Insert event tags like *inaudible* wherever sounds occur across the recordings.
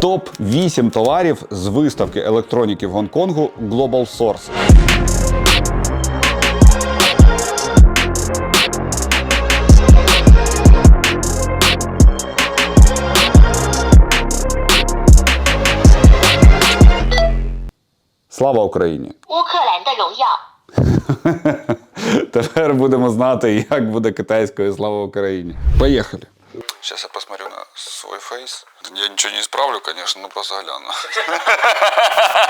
Топ 8 товарів з виставки електроніки в Гонконгу Global Source. Слава Україні! *laughs* Тепер будемо знати, як буде китайською слава Україні. Поїхали! Сейчас я посмотрю на свой фейс. Я нічого не справлю, звісно, ну просто гляну.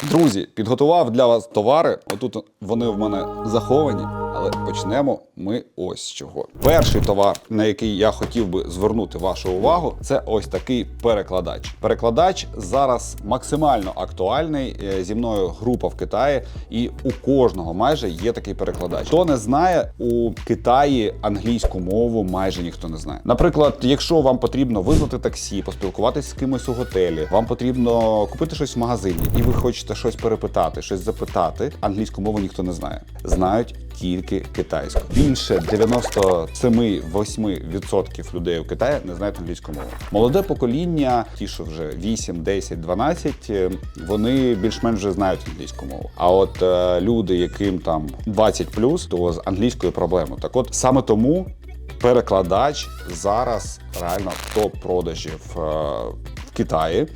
Друзі, підготував для вас товари. Отут вони в мене заховані, але почнемо ми ось з чого. Перший товар, на який я хотів би звернути вашу увагу, це ось такий перекладач. Перекладач зараз максимально актуальний. Е, Зі мною група в Китаї, і у кожного майже є такий перекладач. Хто не знає, у Китаї англійську мову майже ніхто не знає. Наприклад, якщо вам потрібно визвати таксі, поспілкуватися з кимось у готелі, вам потрібно купити щось в магазині, і ви хочете щось перепитати, щось запитати. Англійську мову ніхто не знає. Знають тільки китайську. Більше 97-8% людей у Китаї не знають англійську мову. Молоде покоління, ті, що вже 8, 10, 12, е, вони більш-менш вже знають англійську мову. А от е, люди, яким там 20 то з англійською проблемою. Так от саме тому перекладач зараз реально топ продажів е, в Китаї.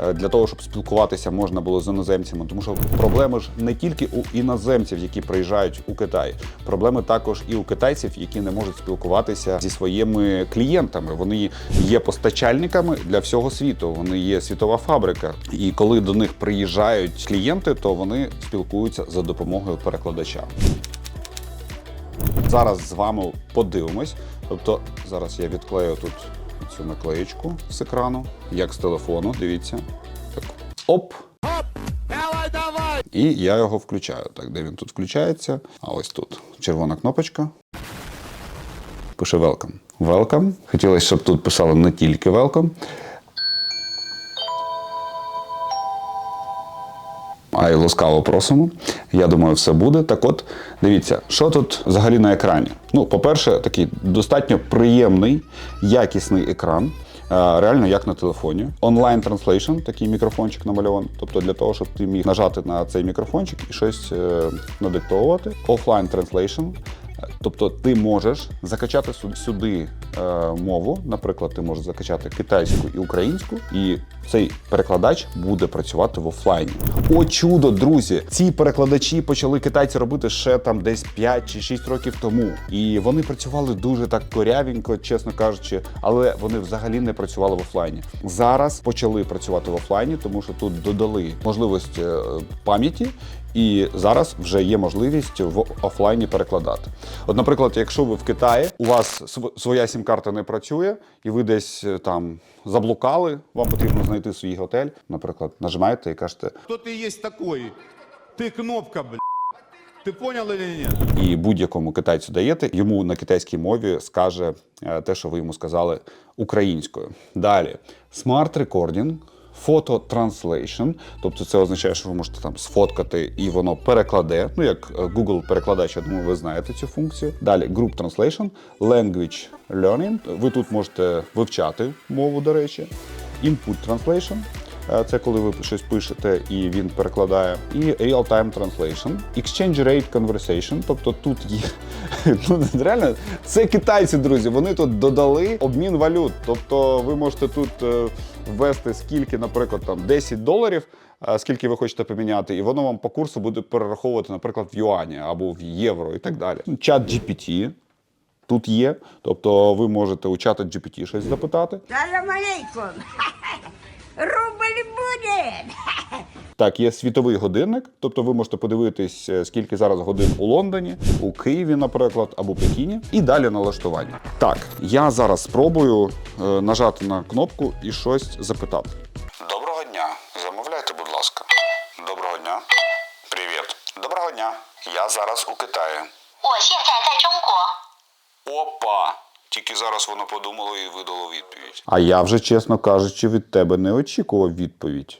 Е, Для того щоб спілкуватися можна було з іноземцями, тому що проблеми ж не тільки у іноземців, які приїжджають у Китай, проблеми також і у китайців, які не можуть спілкуватися зі своїми клієнтами. Вони є постачальниками для всього світу. Вони є світова фабрика. І коли до них приїжджають клієнти, то вони спілкуються за допомогою перекладача. Зараз з вами подивимось. Тобто зараз я відклею тут цю наклеєчку з екрану, як з телефону. Дивіться. Так. Оп. І я його включаю. Так, де він тут включається? А ось тут червона кнопочка. Пише Welcome. Welcome. Хотілося, щоб тут писало не тільки Welcome. А й ласкаво просимо. Я думаю, все буде. Так от, дивіться, що тут взагалі на екрані. Ну, по-перше, такий достатньо приємний, якісний екран. Е, Реально, як на телефоні. Онлайн транслейшн, такий мікрофончик намальований. Тобто для того, щоб ти міг нажати на цей мікрофончик і щось е, надиктовувати. Офлайн транслейшн. Тобто ти можеш закачати сю- сюди е, мову, наприклад, ти можеш закачати китайську і українську, і цей перекладач буде працювати в офлайні. О, чудо, друзі! Ці перекладачі почали китайці робити ще там десь 5 чи 6 років тому. І вони працювали дуже так корявенько, чесно кажучи, але вони взагалі не працювали в офлайні. Зараз почали працювати в офлайні, тому що тут додали можливість е, пам'яті. І зараз вже є можливість в офлайні перекладати. От, наприклад, якщо ви в Китаї, у вас св- своя сім-карта не працює, і ви десь е, там заблукали, вам потрібно знайти свій готель. Наприклад, нажимаєте і кажете, Кто ты есть такой? Ты кнопка, блядь. Ты понял или нет? і будь-якому китайцю даєте, йому на китайській мові скаже е, те, що ви йому сказали українською. Далі смарт рекордінг. Фото транслейшн, тобто це означає, що ви можете там сфоткати і воно перекладе. Ну як е, Google перекладач, я думаю, ви знаєте цю функцію. Далі Group Translation, Language Learning. Ви тут можете вивчати мову, до речі, Input Translation. Е, Це коли ви щось пишете і він перекладає. І Real-Time Translation, Exchange Rate Conversation, тобто тут є. *laughs* Ну, реально, це китайці, друзі. Вони тут додали обмін валют. Тобто ви можете тут е, ввести скільки, наприклад, там 10 доларів, е, скільки ви хочете поміняти, і воно вам по курсу буде перераховувати, наприклад, в юані або в євро і так далі. Чат GPT. Тут є, тобто ви можете у чата GPT щось запитати. *laughs* Салам алейкум. Рубль будет. Так, є світовий годинник, тобто ви можете подивитись, е, скільки зараз годин у Лондоні, у Києві, наприклад, або Пекіні, і далі налаштування. Так, я зараз спробую е, нажати на кнопку і щось запитати. Доброго дня, замовляйте, будь ласка. Доброго дня. Привіт. Доброго дня. Я зараз у Китаї. 我现在在中国。 Опа! Тільки зараз воно подумало і видало відповідь. А я вже, чесно кажучи, від тебе не очікував відповідь.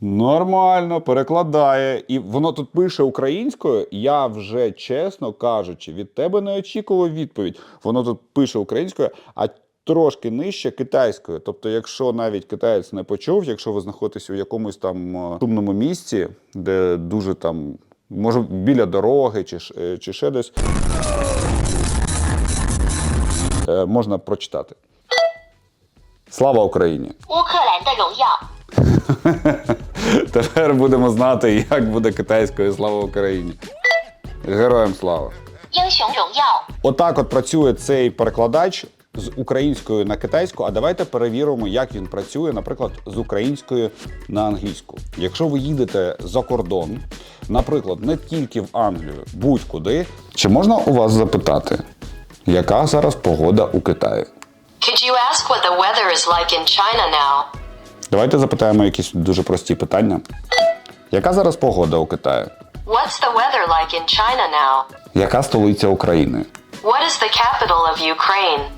Нормально перекладає. І воно тут пише українською. Я вже, чесно кажучи, від тебе не очікував відповідь. Воно тут пише українською, а трошки нижче китайською. Тобто, якщо навіть китаєць не почув, якщо ви знаходитесь у якомусь там е, сумному місці, де дуже там може біля дороги чи е, чи ще десь, е, можна прочитати. Слава Україні! *laughs* Тепер будемо знати, як буде китайською слава Україні. Героям слава! Отак от працює цей перекладач з української на китайську. А давайте перевіримо, як він працює, наприклад, з української на англійську. Якщо ви їдете за кордон, наприклад, не тільки в Англію, будь-куди, чи можна у вас запитати, яка зараз погода у Китаї? Could you ask what the weather is like in China now? Давайте запитаємо якісь дуже прості питання. Яка зараз погода у Китаї? What's the weather like in China now? Яка столиця України? What is the capital of Ukraine?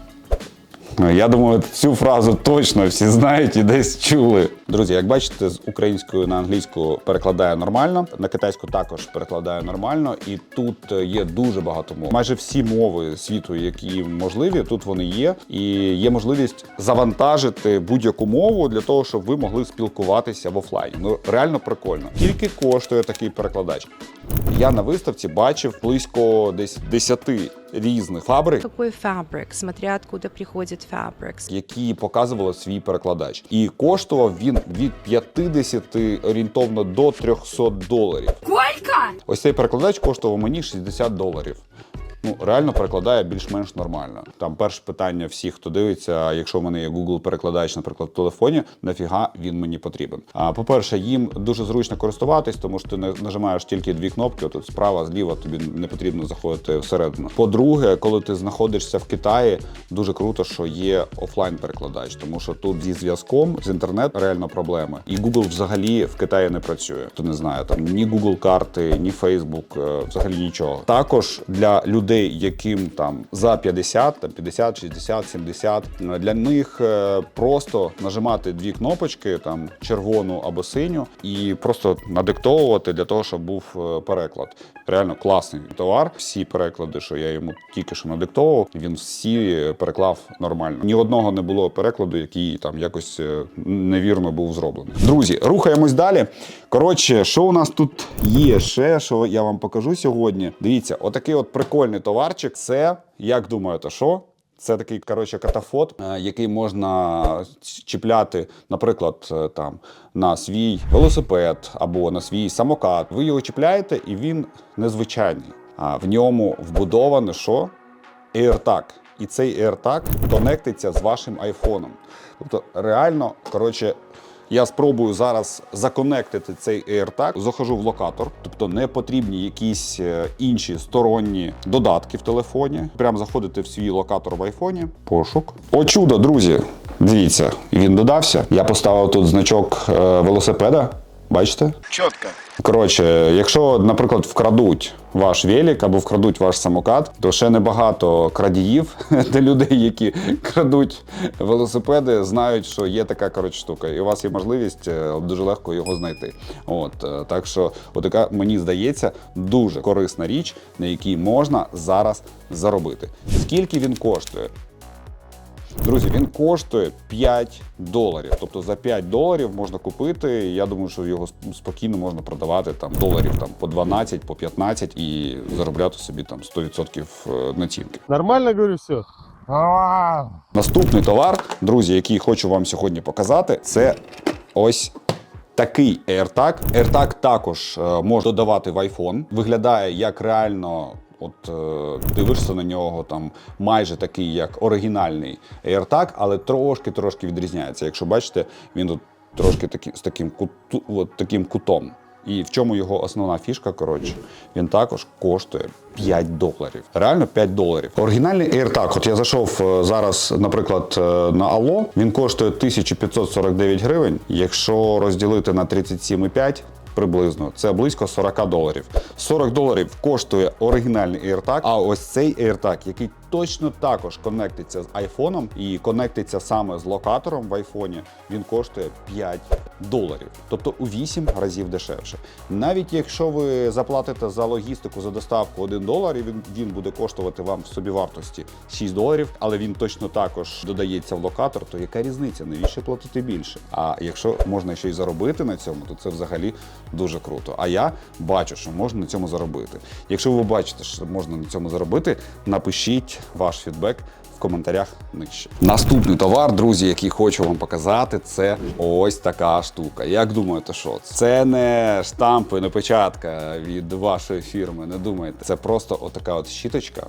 Я думаю, цю фразу точно всі знають і десь чули. Друзі, як бачите, з української на англійську перекладає нормально, на китайську також перекладає нормально, і тут є дуже багато мов. Майже всі мови світу, які можливі, тут вони є, і є можливість завантажити будь-яку мову для того, щоб ви могли спілкуватися в офлайні. Ну реально прикольно. Скільки коштує такий перекладач? Я на виставці бачив близько десь 10 різних фабрик. Какой фабрик, смотря откуда приходит фабрик. які показували свій перекладач. І коштував він від 50 орієнтовно до 300 доларів. Колька! Ось цей перекладач коштував мені 60 доларів. Ну, реально перекладає більш-менш нормально. Там перше питання всіх, хто дивиться, якщо в мене є Google перекладач, наприклад, в телефоні, нафіга він мені потрібен. А по-перше, їм дуже зручно користуватись, тому що ти не- нажимаєш тільки дві кнопки, тут справа, зліва, тобі не потрібно заходити всередину. По-друге, коли ти знаходишся в Китаї, дуже круто, що є офлайн-перекладач, тому що тут зі зв'язком з інтернетом реально проблема. І Google взагалі в Китаї не працює. Хто не знає, там ні Google карти, ні Facebook, е, взагалі нічого. Також для людей, яким там за 50, там 50, 60, 70, е, для них е, просто нажимати дві кнопочки, там червону або синю, і просто надиктовувати для того, щоб був е, переклад. Реально класний товар. Всі переклади, що я йому тільки що надиктовував, він всі переклав нормально. Ні одного не було перекладу, який там якось е, невірно був зроблений. Друзі, рухаємось далі. Коротше, що у нас тут є ще, що я вам покажу сьогодні. Дивіться, отакий от прикольний товарчик. Це як думаєте, що? Це такий коротше катафот, е, який можна чіпляти, наприклад, е, там на свій велосипед або на свій самокат. Ви його чіпляєте, і він незвичайний. А в ньому вбудоване що? AirTag. І цей AirTag конектиться з вашим айфоном. Тобто, реально, коротше, я спробую зараз законектити цей AirTag, захожу в локатор, тобто не потрібні якісь е, інші сторонні додатки в телефоні. Прям заходите в свій локатор в айфоні. Пошук. О, чудо, друзі! Дивіться, він додався. Я поставив тут значок е, велосипеда. Бачите? Четко. Коротше, якщо, наприклад, вкрадуть ваш велик або вкрадуть ваш самокат, то ще небагато крадіїв *laughs* де людей, які крадуть велосипеди, знають, що є така коротше штука, і у вас є можливість е, дуже легко його знайти. От е, так що, отака мені здається дуже корисна річ, на якій можна зараз заробити. Скільки він коштує? Друзі, він коштує 5 доларів. Тобто за 5 доларів можна купити. Я думаю, що його спокійно можна продавати там доларів там по 12, по 15 і заробляти собі там 100% е, націнки. Нормально говорю все. Наступний товар, друзі, який хочу вам сьогодні показати, це ось. Такий AirTag. AirTag також е, можна додавати в iPhone. Виглядає як реально, от е, дивишся на нього, там майже такий, як оригінальний AirTag, але трошки трошки відрізняється. Якщо бачите, він тут трошки такі, з таким, куту, от, таким кутом. І в чому його основна фішка? Коротше, він також коштує 5 доларів. Реально 5 доларів. Оригінальний AirTag, от я зайшов е, зараз, наприклад, е, на Allo, він коштує 1549 гривень. Якщо розділити на 37,5, Приблизно це близько 40 доларів. 40 доларів коштує оригінальний AirTag, а ось цей AirTag, який точно також конектиться з айфоном і конектиться саме з локатором в айфоні. Він коштує 5 доларів, тобто у 8 разів дешевше. Навіть якщо ви заплатите за логістику за доставку 1 долар, і він, він буде коштувати вам в собівартості 6 доларів, але він точно також додається в локатор, то яка різниця? Навіщо платити більше? А якщо можна ще й заробити на цьому, то це взагалі дуже круто. А я бачу, що можна на цьому заробити. Якщо ви бачите, що можна на цьому заробити, напишіть ваш фідбек в коментарях нижче. Наступний товар, друзі, який хочу вам показати, це ось така штука. Як думаєте, що це? Не штампи, не печатка від вашої фірми. Не думайте. Це просто отака от щіточка,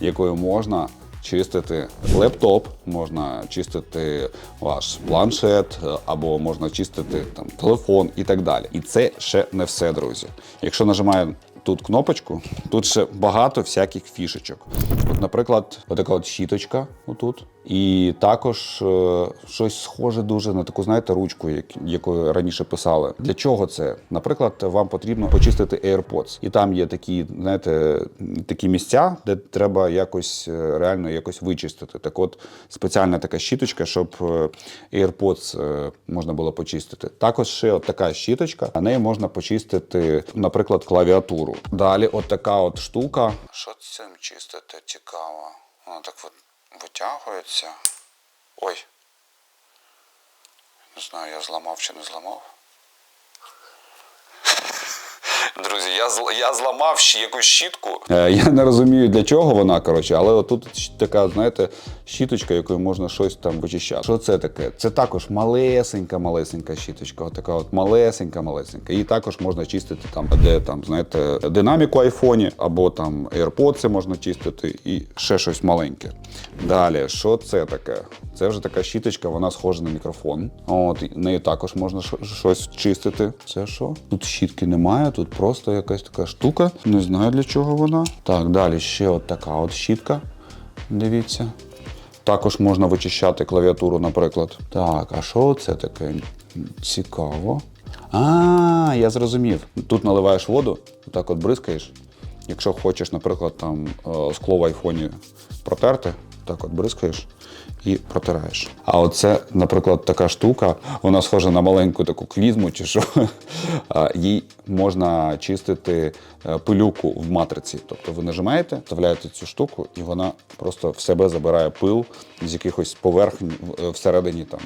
якою можна. Чистити лептоп, можна чистити ваш планшет, або можна чистити там телефон і так далі. І це ще не все, друзі. Якщо нажимаю тут кнопочку, тут ще багато всяких фішечок. От, наприклад, отака от щіточка отут. І також е, щось схоже дуже на таку, знаєте, ручку, як, якою раніше писали. Для чого це? Наприклад, вам потрібно почистити AirPods. І там є такі, знаєте, такі місця, де треба якось е, реально якось вичистити. Так от спеціальна така щіточка, щоб е, AirPods можна було почистити. Також ще от така щіточка, а нею можна почистити, наприклад, клавіатуру. Далі, от така от штука. Що цим чистити? Цікаво. Воно так от витягується. Ой. Не знаю, я зламав чи не зламав. Друзі, я, я зламав якусь щітку. Е, я не розумію, для чого вона, коротше, але отут щ- така, знаєте, щіточка, якою можна щось там вичищати. Що це таке? Це також малесенька, малесенька щіточка. Отака от малесенька, малесенька. Її також можна чистити там, де там, знаєте, динаміку айфоні, або там AirPods можна чистити, і ще щось маленьке. Далі, що це таке? Це вже така щіточка, вона схожа на мікрофон. От, нею також можна щось чистити. Це що? Тут щітки немає, тут просто якась така штука. Не знаю для чого вона. Так, далі ще от така от щітка. Дивіться. Також можна вичищати клавіатуру, наприклад. Так, а що це таке? Цікаво. А, я зрозумів. Тут наливаєш воду, так от бризкаєш. Якщо хочеш, наприклад, там е, скло в айфоні протерти, так от бризкаєш і протираєш. А оце, наприклад, така штука, вона схожа на маленьку таку клізму чи що. *laughs* Їй можна чистити е, пилюку в матриці. Тобто ви нажимаєте, вставляєте цю штуку, і вона просто в себе забирає пил з якихось поверхень всередині там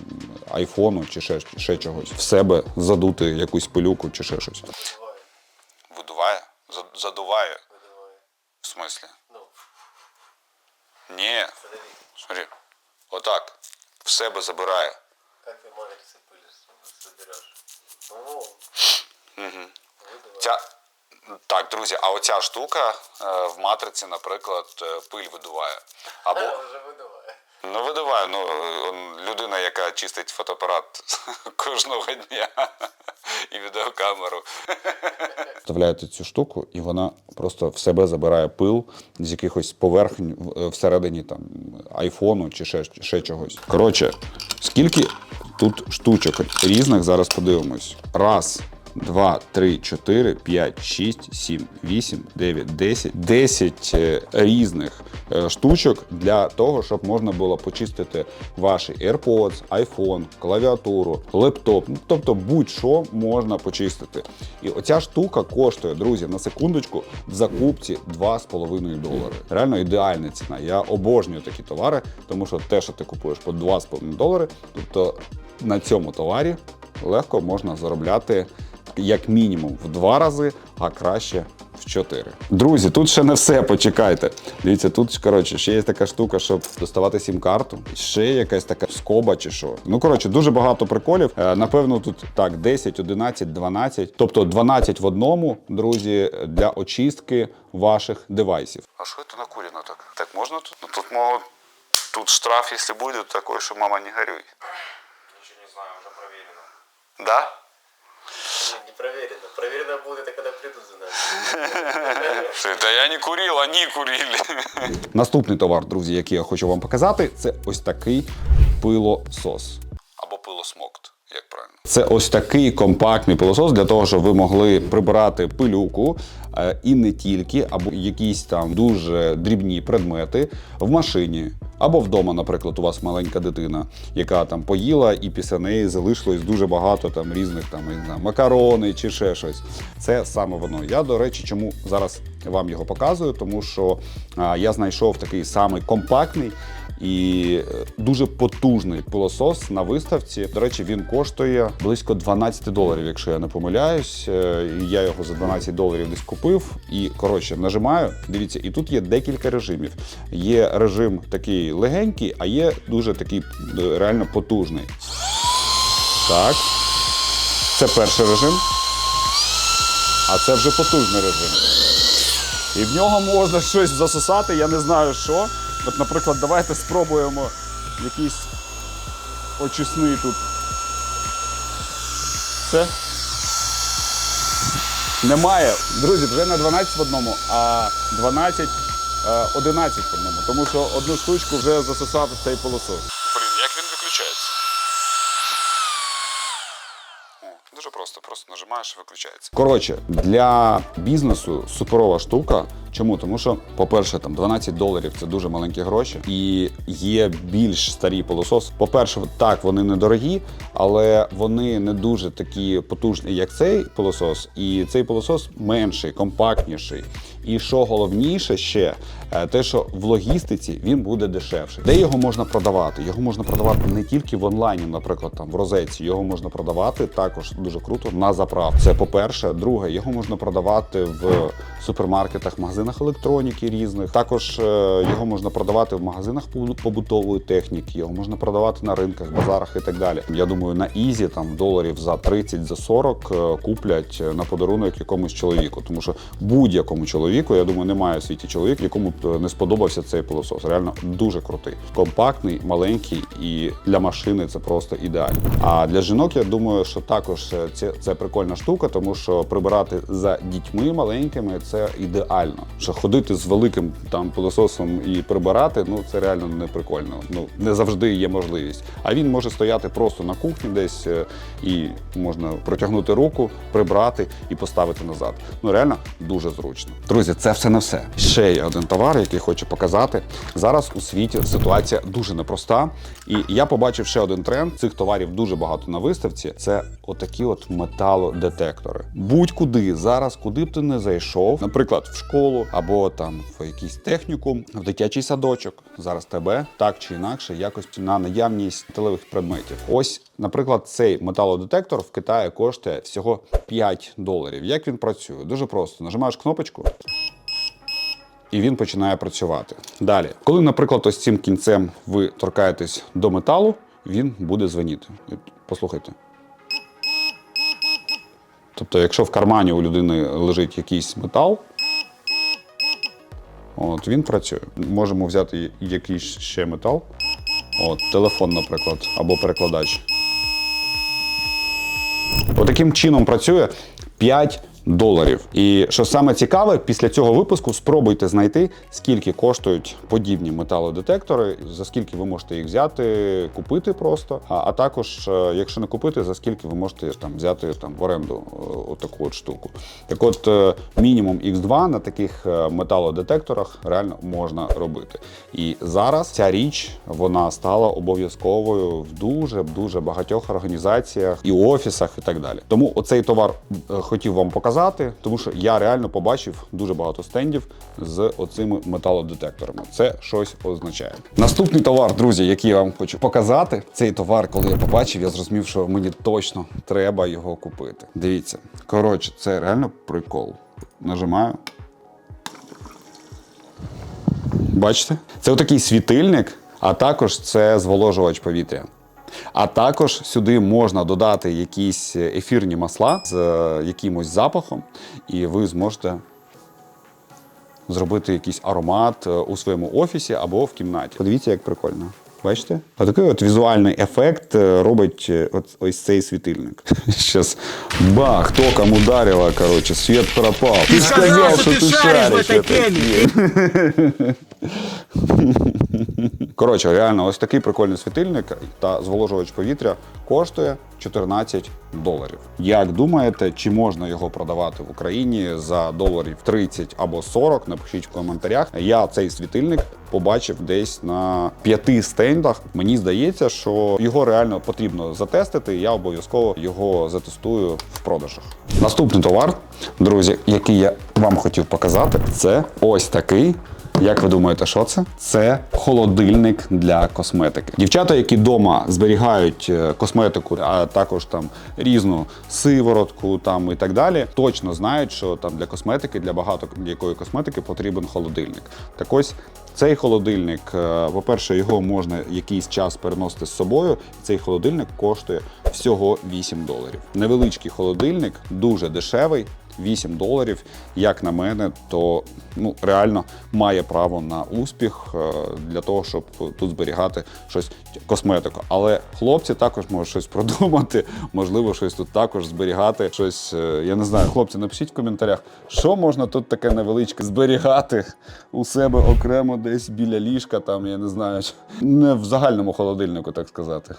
айфону чи ще, ще чогось. В себе задути якусь пилюку чи ще щось. Видуває? Задуває? В смислі? Ні. Смотри. Отак. В себе забирає. Как ты матрицы пыль соберешь? Ну, Ця... Так, друзі, а оця штука е, в матриці, наприклад, е, пиль видуває. Або уже выдавай. ну видуває, ну е, он- людина, яка чистить фотоапарат *laughs* кожного дня і відеокамеру. Вставляєте цю штуку, і вона просто в себе забирає пил з якихось поверхень в- е, всередині там айфону чи ще, ще чогось. Коротше, скільки тут штучок різних зараз подивимось. Раз. Два, три, чотири, п'ять, шість, сім, вісім, дев'ять, десять. Десять е, різних е, штучок для того, щоб можна було почистити ваші AirPods, iPhone, клавіатуру, лептоп. Тобто будь-що можна почистити. І оця штука коштує, друзі, на секундочку в закупці 2,5 долари. Реально ідеальна ціна. Я обожнюю такі товари, тому що те, що ти купуєш по 2,5 долари, тобто на цьому товарі легко можна заробляти як мінімум в два рази, а краще в чотири. Друзі, тут ще не все, почекайте. Дивіться, тут коротше, ще є така штука, щоб доставати сім-карту, ще якась така скоба чи що. Ну коротше, дуже багато приколів. Е, Напевно, тут так 10, 11, 12, тобто 12 в одному, друзі, для очистки ваших девайсів. А що це накурено так? Так можна тут? Ну тут можуть. Тут штраф, якщо буде, такий, що мама не горюй. Ничего не знаю, уже проверено. Да? Проверено. Проверено будет, это когда придут за нами. *laughs* Та я не курив, вони курили. *laughs* Наступний товар, друзі, який я хочу вам показати, це ось такий пилосос. Або пилосмокт, як правильно. Це ось такий компактний пилосос для того, щоб ви могли прибирати пилюку е, і не тільки, або якісь там дуже дрібні предмети в машині. Або вдома, наприклад, у вас маленька дитина, яка там поїла, і після неї залишилось дуже багато там різних там не знаю, макарони чи ще щось. Це саме воно. Я, до речі, чому зараз вам його показую, тому що а, я знайшов такий самий компактний і е, дуже потужний пилосос на виставці. До речі, він коштує близько 12 доларів, якщо я не помиляюсь. Е, Я його за 12 доларів десь купив. І коротше нажимаю. Дивіться, і тут є декілька режимів. Є режим такий легенький, а є дуже такий е, реально потужний. Так. Це перший режим. А це вже потужний режим. І в нього можна щось засосати, я не знаю що. От, наприклад, давайте спробуємо якийсь очисний тут. Це. Немає. Друзі, вже не 12 в одному, а 12, е, 11 в одному. Тому що одну штучку вже засосав цей пилосос. Блін, як він виключається? О, Дуже просто, просто нажимаєш і виключається. Коротше, для бізнесу суперова штука. Чому? Тому що, по-перше, там 12 доларів це дуже маленькі гроші, і є більш старі пилососи. По-перше, так вони недорогі, але вони не дуже такі потужні, як цей пилосос. І цей пилосос менший, компактніший. І що головніше ще, е, те, що в логістиці він буде дешевший. Де його можна продавати? Його можна продавати не тільки в онлайні, наприклад, там в розетці. Його можна продавати також дуже круто на заправці. Це по-перше. Друге, його можна продавати в супермаркетах, магазинах електроніки різних. Також е, його можна продавати в магазинах побу- побутової техніки. Його можна продавати на ринках, базарах і так далі. Я думаю, на ізі там доларів за 30, за 40 е, куплять е, на подарунок якомусь чоловіку. Тому що будь-якому чоловіку, я думаю, немає в світі чоловік, якому б не сподобався цей пилосос. Реально дуже крутий, компактний, маленький і для машини це просто ідеально. А для жінок я думаю, що також це, це прикольна штука, тому що прибирати за дітьми маленькими це ідеально. Що ходити з великим там пилососом і прибирати, ну це реально не прикольно. Ну не завжди є можливість. А він може стояти просто на кухні десь е, і можна протягнути руку, прибрати і поставити назад. Ну реально дуже зручно. Друзі, це все не все. Ще є один товар, який хочу показати. Зараз у світі ситуація дуже непроста. І я побачив ще один тренд. Цих товарів дуже багато на виставці. Це отакі от металодетектори. Будь-куди зараз, куди б ти не зайшов, наприклад, в школу або там в якийсь технікум, в дитячий садочок. Зараз тебе так чи інакше якось на наявність сталевих предметів. Ось, наприклад, цей металодетектор в Китаї коштує всього 5 доларів. Як він працює? Дуже просто. Нажимаєш кнопочку. І він починає працювати. Далі, коли, наприклад, ось цим кінцем ви торкаєтесь до металу, він буде дзвоніти. Послухайте. Тобто, якщо в кармані у людини лежить якийсь метал, от він працює. Можемо взяти якийсь ще метал. От, телефон, наприклад, або перекладач. Отаким чином працює 5 доларів. І що саме цікаве, після цього випуску спробуйте знайти, скільки коштують подібні металодетектори, за скільки ви можете їх взяти, купити просто. А, а також, е, якщо не купити, за скільки ви можете там взяти там в оренду е, отаку от штуку. Так от е, мінімум X2 на таких металодетекторах реально можна робити. І зараз ця річ вона стала обов'язковою в дуже дуже багатьох організаціях і офісах, і так далі. Тому оцей товар хотів вам показати, тому що я реально побачив дуже багато стендів з оцими металодетекторами. Це щось означає. Наступний товар, друзі, який я вам хочу показати. Цей товар, коли я побачив, я зрозумів, що мені точно треба його купити. Дивіться, коротше, це реально прикол. Нажимаю. Бачите? Це отакий світильник, а також це зволожувач повітря. А також сюди можна додати якісь ефірні масла з е, якимось запахом, і ви зможете зробити якийсь аромат е, у своєму офісі або в кімнаті. Подивіться, як прикольно. Бачите? Отакий от візуальний ефект е, робить е, от ось цей світильник. *laughs* Зараз бах, током ударило, коротше, світ пропав. Ти сказав, що ти шариш в теме. *laughs* Коротше, реально, ось такий прикольний світильник та зволожувач повітря коштує 14 доларів. Як думаєте, чи можна його продавати в Україні за доларів 30 або 40? Напишіть в коментарях. Я цей світильник побачив десь на п'яти стендах. Мені здається, що його реально потрібно затестити. Я обов'язково його затестую в продажах. Наступний товар, друзі, який я вам хотів показати, це ось такий. Як ви думаєте, що це? Це холодильник для косметики. Дівчата, які вдома зберігають е, косметику, а також там різну сиворотку там і так далі, точно знають, що там для косметики, для багато якої косметики потрібен холодильник. Так ось цей холодильник, е, по-перше, його можна якийсь час переносити з собою. Цей холодильник коштує всього 8 доларів. Невеличкий холодильник, дуже дешевий. 8 доларів, як на мене, то ну реально має право на успіх е, для того, щоб тут зберігати щось косметику. Але хлопці також можуть щось продумати, *laughs* можливо, щось тут також зберігати. Щось е, я не знаю. Хлопці, напишіть в коментарях, що можна тут таке невеличке зберігати у себе окремо десь біля ліжка, там я не знаю, не в загальному холодильнику, так сказати.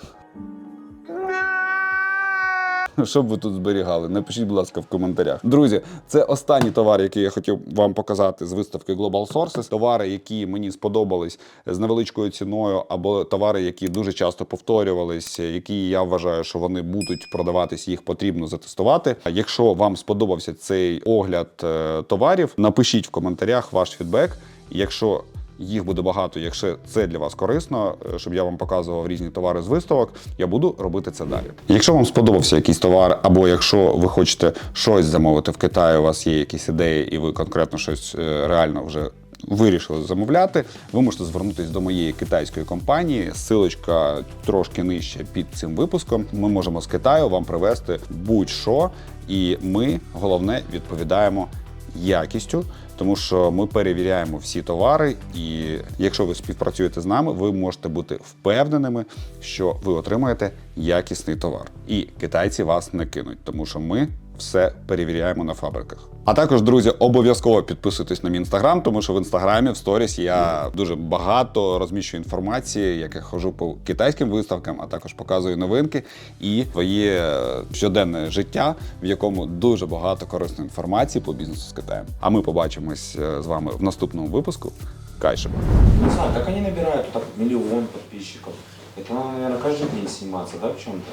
*laughs* Що б ви тут зберігали? Напишіть, будь ласка, в коментарях. Друзі, це останній товар, який я хотів вам показати з виставки Global Sources. Товари, які мені сподобались з невеличкою ціною, або товари, які дуже часто повторювались, які я вважаю, що вони будуть продаватись, їх потрібно затестувати. Якщо вам сподобався цей огляд е, товарів, напишіть в коментарях ваш фідбек. Якщо їх буде багато, якщо це для вас корисно, е, щоб я вам показував різні товари з виставок, я буду робити це далі. Якщо вам сподобався якийсь товар, або якщо ви хочете щось замовити в Китаї, у вас є якісь ідеї, і ви конкретно щось е, реально вже. Вирішили замовляти, ви можете звернутися до моєї китайської компанії. Силочка трошки нижче під цим випуском. Ми можемо з Китаю вам привезти будь-що, і ми головне відповідаємо якістю, тому що ми перевіряємо всі товари, і якщо ви співпрацюєте з нами, ви можете бути впевненими, що ви отримаєте якісний товар. І китайці вас не кинуть, тому що ми все перевіряємо на фабриках. А також, друзі, обов'язково підписуйтесь на мій інстаграм, тому що в інстаграмі в сторіс я дуже багато розміщую інформації, як я хожу по китайським виставкам, а також показую новинки і своє е, щоденне життя, в якому дуже багато корисної інформації по бізнесу з Китаєм. А ми побачимось е, з вами в наступному випуску. Кайшеба. Не знаю, как они набирают так миллион подписчиков? Это надо, наверное, каждый день сниматься, да, в чем-то?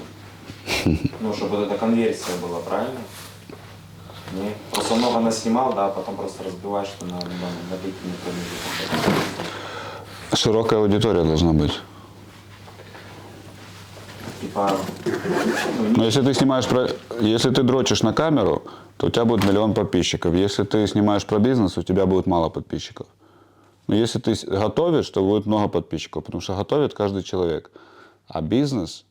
Ну, чтобы вот эта конверсия была, правильно? Не? Просто много наснимал, да, а потом просто разбиваешь что на, на, на длительный промежуток. Широкая аудитория должна быть. Типа, ну, Но не- если ты снимаешь про... Если ты дрочишь на камеру, то у тебя будет миллион подписчиков. Если ты снимаешь про бизнес, у тебя будет мало подписчиков. Но если ты с- готовишь, то будет много подписчиков, потому что готовит каждый человек. А бизнес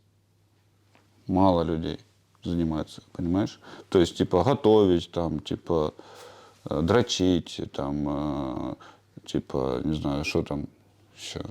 мало людей занимается, понимаешь? То есть, типа, готовить, там, типа, э, дрочить, там, э, типа, не знаю, что там еще.